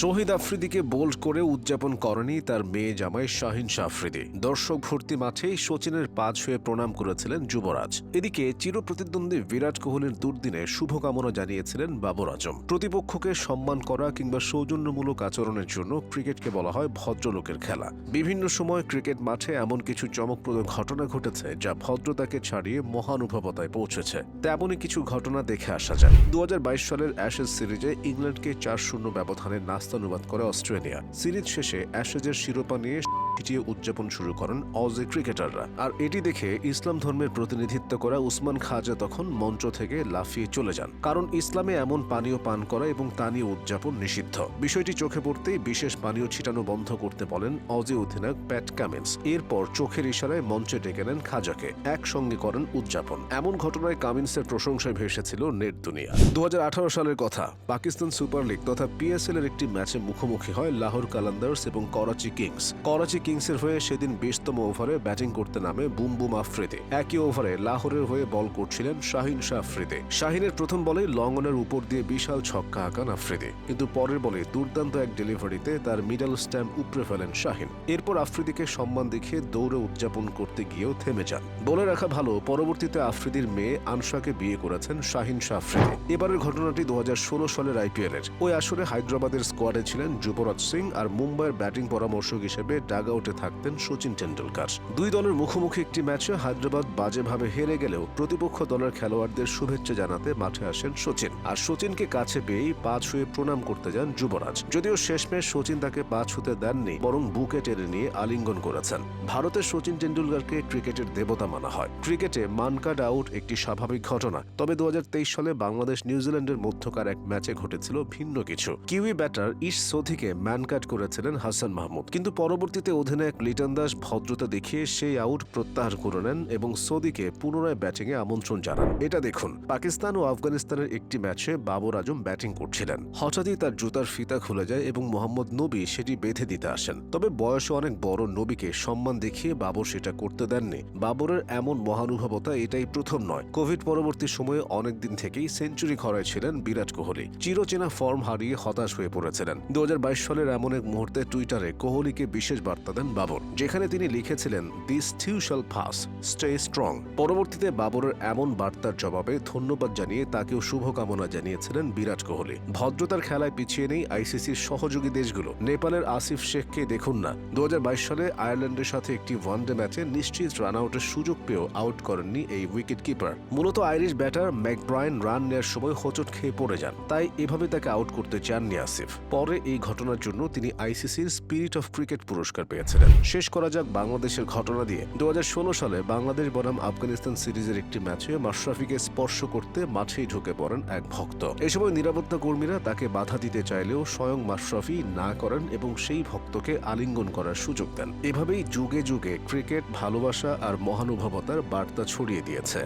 শহীদ আফ্রিদিকে bold করে উদযাপন করেনি তার মেয়ে জামাই শাহিন শাহ আফ্রিদি। দর্শক ভর্তি মাঠেই সচিনের পা হয়ে প্রণাম করেছিলেন যুবরাজ। এদিকে চিরপ্রতিদ্বন্দ্বী বিরাট কোহলির দুর্দিনে শুভকামনা জানিয়েছিলেন বাবর আজম। প্রতিপক্ষকে সম্মান করা কিংবা সৌজন্যমূলক আচরণের জন্য ক্রিকেটকে বলা হয় ভদ্রলোকের খেলা। বিভিন্ন সময় ক্রিকেট মাঠে এমন কিছু চমকপ্রদ ঘটনা ঘটেছে যা ভদ্রতাকে ছাড়িয়ে মহানুভবতায় পৌঁছেছে। তেমনই কিছু ঘটনা দেখে আসা যায় দু হাজার বাইশ সালের অ্যাশেজ সিরিজে ইংল্যান্ডকে চার শূন্য ব্যবধানে নাস্তানুবাদ করে অস্ট্রেলিয়া। সিরিজ শেষে অ্যাশেজের শিরোপা নিয়ে ছিটিয়ে উদযাপন শুরু করেন অজে ক্রিকেটাররা। আর এটি দেখে ইসলাম ধর্মের প্রতিনিধিত্ব করা উসমান খাজা তখন মঞ্চ থেকে লাফিয়ে চলে যান। কারণ ইসলামে এমন পানীয় পান করা এবং তা নিয়ে উদযাপন নিষিদ্ধ। বিষয়টি চোখে পড়তেই বিশেষ পানীয় ছিটানো বন্ধ করতে বলেন অজি অধিনায়ক প্যাট কামিন্স। এরপর চোখের ইশারায় মঞ্চে ডেকে নেন খাজাকে। একসঙ্গে করেন উদযাপন। এমন ঘটনায় কামিন্সের প্রশংসায় ভেসেছিল নেট দুনিয়া। দু হাজার আঠারো সালের কথা, পাকিস্তান সুপার লিগ তথা পিএসএল এর একটি ম্যাচে মুখোমুখি হয় লাহোর কালান্দার্স এবং করাচি কিংস। করাচি কিংসের হয়ে সেদিন বিশতম ওভারে ব্যাটিং করতে নামে বুম বুম আফ্রিদি। একই ওভারে লাহোরের হয়ে বল করছিলেন শাহিন শাহ আফ্রিদি। শাহিনের প্রথম বলে লঙ্গনের উপর দিয়ে বিশাল ছক্কা আঁকান আফ্রিদি। কিন্তু পরের বলে দুর্দান্ত এক ডেলিভারিতে তার মিডল স্ট্যাম্প উপড়ে ফেলেন শাহিন। এরপর আফ্রিদিকে সম্মান দেখিয়ে দৌড়ে উদযাপন করতে গিয়েও থেমে যান। বলে রাখা ভালো, পরবর্তীতে আফ্রিদির মেয়ে আনসাকে বিয়ে করেছেন শাহিন শাহ আফ্রিদি। এবারের ঘটনাটি দু হাজার ষোলো সালের আইপিএল এর ওই আসরে হায়দ্রাবাদের স্কোয়াডে ছিলেন যুবরাজ সিং আর মুম্বাইয়ের ব্যাটিং পরামর্শক হিসেবে ডাগ আউটে থাকতেন সচিন টেন্ডুলকার দুই দলের মুখোমুখি একটি ম্যাচে হায়দ্রাবাদ বাজেভাবে হেরে গেলেও প্রতিপক্ষ দলের খেলোয়াড়দের শুভেচ্ছা জানাতে মাঠে আসেন সচিন আর সচিনকে কাছে পেয়েই পা ছুঁয়ে প্রণাম করতে যান যুবরাজ। যদিও শেষমেশ সচিন তাকে পা ছুঁতে দেননি, বরং বুকে টেনে নিয়ে আলিঙ্গন করেছেন। ভারতের সচিন টেন্ডুলকারকে ক্রিকেটের দেবতা মানা হয়। ক্রিকেটে মান কাট আউট একটি স্বাভাবিক ঘটনা। তবে দু হাজার তেইশ সালে বাংলাদেশ নিউজিল্যান্ডের মধ্যকার এক ম্যাচে ঘটেছিল ভিন্ন কিছু। কিউই ব্যাটার ইশ সোধিকে ম্যান কাট করেছিলেন হাসান মাহমুদ। কিন্তু পরবর্তীতে অধিনায়ক লিটন দাস ভদ্রতা দেখিয়ে সেই আউট প্রত্যাহার করে নেন এবং সৌদিকে পুনরায় ব্যাটিংয়ে আমন্ত্রণ জানান। এটা দেখুন, পাকিস্তান ও আফগানিস্তানের একটি ম্যাচে বাবর আজম ব্যাটিং করছিলেন। হঠাৎই তার জুতার ফিতা খুলে যায় এবং মোহাম্মদ নবী সেটি বেঁধে দিতে আসেন। তবে বয়সে অনেক বড় নবীকে সম্মান দেখিয়ে বাবর সেটা করতে দেননি। বাবরের এমন মহানুভবতা এটাই প্রথম নয়। কোভিড পরবর্তী সময়ে অনেক দিন থেকেই সেঞ্চুরি খরায় ছিলেন বিরাট কোহলি। চিরচেনা ফর্ম হারিয়ে হতাশ হয়ে পড়েছিলেন। দু হাজার বাইশ সালের এমন এক মুহূর্তে টুইটারে কোহলিকে বিশেষ বার্তা দেন বাবর, যেখানে তিনি লিখেছিলেন this too shall pass stay strong পরবর্তীতে বাবরের এমন বার্তার জবাবে ধন্যবাদ জানিয়ে তাকেও শুভকামনা জানিয়েছিলেন বিরাট কোহলি। ভদ্রতার খেলায় পিছিয়ে নেই আইসিসির সহযোগী দেশগুলো। নেপালের আসিফ শেখকে দেখুন না। দু হাজার বাইশ সালে আয়ারল্যান্ডের সাথে একটি ওয়ানডে ম্যাচে নিশ্চিত রান আউটের সুযোগ পেয়েও আউট করেননি এই উইকেট কিপার মূলত আইরিশ ব্যাটার ম্যাকব্রায়ন রান নেওয়ার সময় হোঁচট খেয়ে পড়ে যান। তাই এভাবে তাকে আউট করতে চাননি আসিফ। পরে এই ঘটনার জন্য তিনি আইসিসির স্পিরিট অফ ক্রিকেট পুরস্কার পেয়েছিলেন শেষ করা যাক বাংলাদেশের ঘটনা দিয়ে। দু হাজার ষোলো সালে বাংলাদেশ বনাম আফগানিস্তান সিরিজের একটি ম্যাচে মাশরাফিকে স্পর্শ করতে মাঠেই ঢুকে পড়েন এক ভক্ত। এ সময় নিরাপত্তা কর্মীরা তাকে বাধা দিতে চাইলেও স্বয়ং মাশরাফি না করেন এবং সেই ভক্তকে আলিঙ্গন করার সুযোগ দেন। এভাবেই যুগে যুগে ক্রিকেট, ভালোবাসা আর মহানুভবতার বার্তা ছড়িয়ে দিয়েছে।